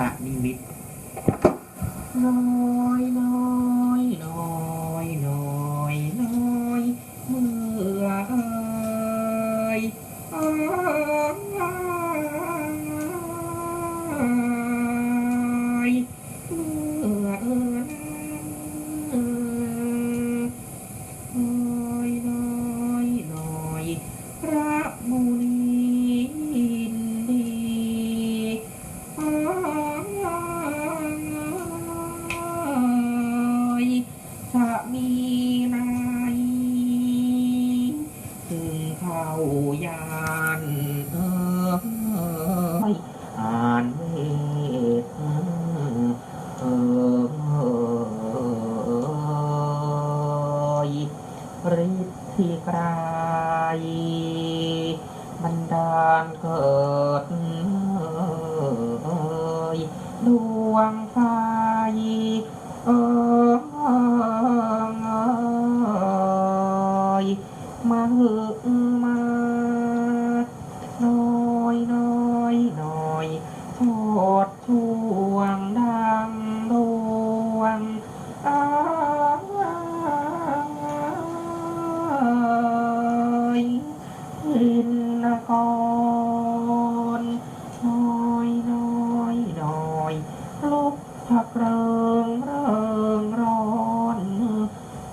ตนิมิตน้อยน้อยน้อยน้อยน้อยเมื่อเอ่ยอ้ายเมื่อเอ่ยน้อยน้อยน้อยพระมุนี ฤทธิ์ที่กลายบันดาลเกิดดวงไฟเอยมาหึมาน้อยน้อยน้อยโทษช่วง อินนกรน้อยน้อยน้อยลุกชักเริงเริงร้อน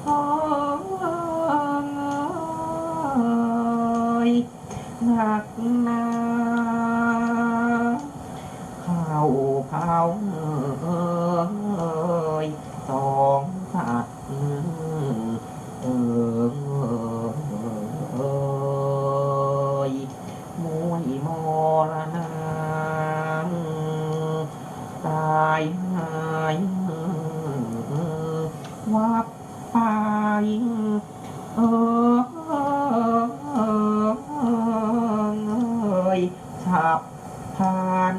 อ้ายหนักหนาข้าเขาเอ วับไปเออเอยฉับพัน